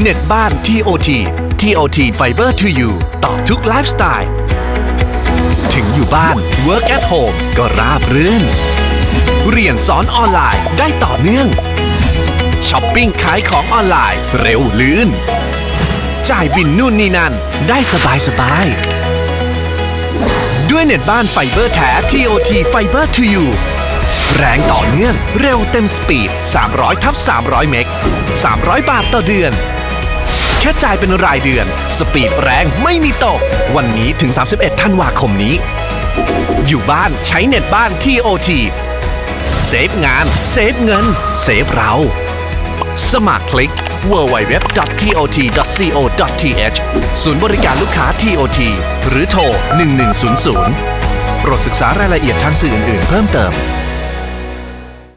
เน็ตบ้าน TOT TOT Fiber to You ตอบทุกไลฟ์สไตล์ ถึงอยู่บ้าน Work at Home ก็ราบรื่น เรียนสอนออนไลน์ได้ต่อเนื่อง ช้อปปิ้งขายของออนไลน์เร็วลื่น จ่ายบินนู่นนี่นั่น ได้สบายสบาย ด้วยเน็ตบ้านไฟเบอร์แท้ TOT Fiber to You แรงต่อเนื่อง เร็วเต็มสปีด 300ทับ300 เมก 300 บาทต่อเดือน แค่จ่ายเป็นรายเดือน สปีดแรงไม่มีตก วันนี้ถึง 31ธันวาคมนี้ อยู่บ้านใช้เน็ตบ้าน TOT เซฟงาน เซฟเงิน เซฟเรา สมัครคลิก www.tot.co.th ศูนย์บริการลูกค้า TOT หรือโทร 1100 โปรดศึกษารายละเอียดทางสื่ออื่นๆเพิ่มเติม